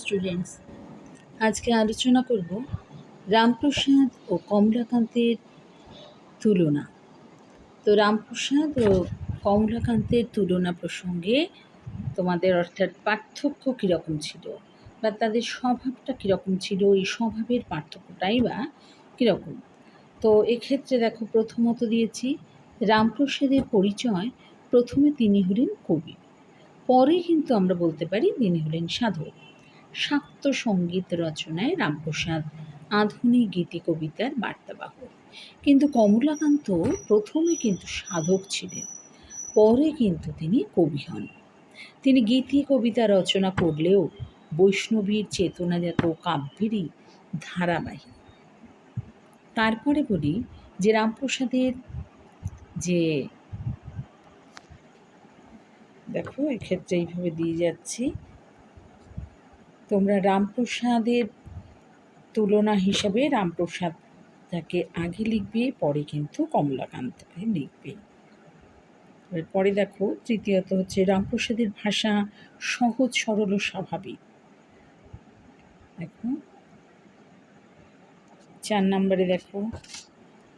Students আজকে আলোচনা করব রামপ্রসাদ ও কমলাকান্তের তুলনা। তো রামপ্রসাদ ও কমলাকান্তের তুলনা প্রসঙ্গে তোমাদের অর্থাৎ পার্থক্য কীরকম ছিল বা তাদের স্বভাবটা কীরকম ছিল, এই স্বভাবের পার্থক্যটাই বা কীরকম? তো এক্ষেত্রে দেখো, প্রথমত দিয়েছি, রামপ্রসাদের পরিচয় প্রথমে তিনি হলেন কবি, পরে কিন্তু আমরা বলতে পারি তিনি হলেন সাধক। শাক্ত সংগীত রচনায় রামপ্রসাদ আধুনিক গীতি কবিতার বার্তাবাহক। কিন্তু কমলাকান্ত প্রথমে কিন্তু সাধক ছিলেন, পরে কিন্তু তিনি কবি হন। তিনি গীতি, কবিতা রচনা করলেও বৈষ্ণবীর চেতনাজাত কাব্যেরই ধারাবাহিক। তারপরে বলি যে রামপ্রসাদের যে দেখো এক্ষেত্রে এইভাবে দিয়ে যাচ্ছি। তোমরা রামপ্রসাদের তুলনা হিসাবে রামপ্রসাদ তাকে আগে লিখবে, পরে কিন্তু কমলাকান্তকে লিখবে। পরে দেখো, তৃতীয়ত হচ্ছে রামপ্রসাদের ভাষা সহজ, সরল ও স্বাভাবিক। দেখো, চার নম্বরে দেখো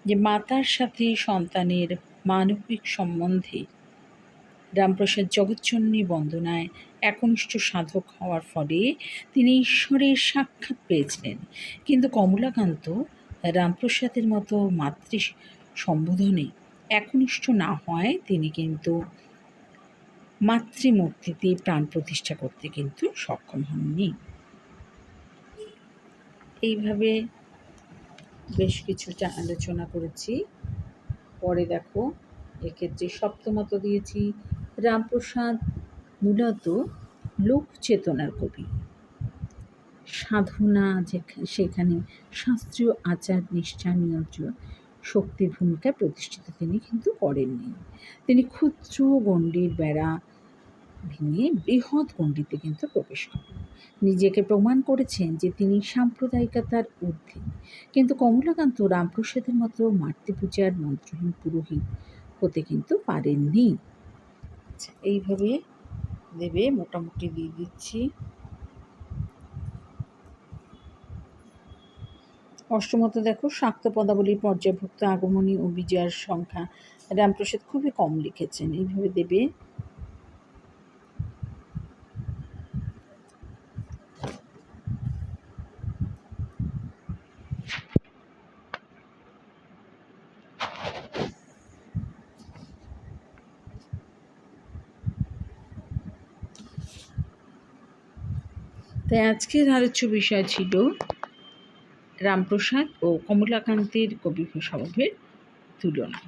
যে মাতার সাথে সন্তানের মানবিক সম্বন্ধে রামপ্রসাদ জগৎচন্নী বন্দনায় একনিষ্ঠ সাধক হওয়ার ফলে তিনি ঈশ্বরের সাক্ষাৎ পেয়েছিলেন। কিন্তু কমলাকান্ত রামপ্রসাদের মতো মাতৃ সম্বোধনে একনিষ্ঠ না হয় তিনি কিন্তু মাতৃমূর্তিতে প্রাণ প্রতিষ্ঠা করতে কিন্তু সক্ষম হননি। এইভাবে বেশ কিছুটা আলোচনা করেছি। পরে দেখো, এক্ষেত্রে সপ্তমত দিয়েছি। রামপ্রসাদ মূলত লোক চেতনার কবি। সাধনা সেখানে শাস্ত্রীয় আচার নিষ্ঠা নিয়ন্ত্রণ শক্তির ভূমিকায় প্রতিষ্ঠিত। তিনি কিন্তু করেননি। তিনি ক্ষুদ্র গণ্ডির বেড়া ভেঙে বৃহৎ গণ্ডিতে কিন্তু প্রবেশ করেন। নিজেকে প্রমাণ করেছেন যে তিনি সাম্প্রদায়িকতার ঊর্ধ্বে। কিন্তু কমলাকান্ত রামপ্রসাদের মতো মাতৃপূজার মন্ত্রহীন পুরোহিত হতে কিন্তু পারেননি। এইভাবে দেবে, মোটামুটি দিয়ে দিচ্ছি। অষ্টমত দেখো, শাক্ত পদাবলীর পর্যায়ভুক্ত আগমনী ও বিজয়ার সংখ্যা। রামপ্রসাদ খুবই কম লিখেছেন, এইভাবে দেবে। তাই আজকের আলোচ্য বিষয় ছিল রামপ্রসাদ ও কমলাকান্তের কবি স্বভাবের তুলনা।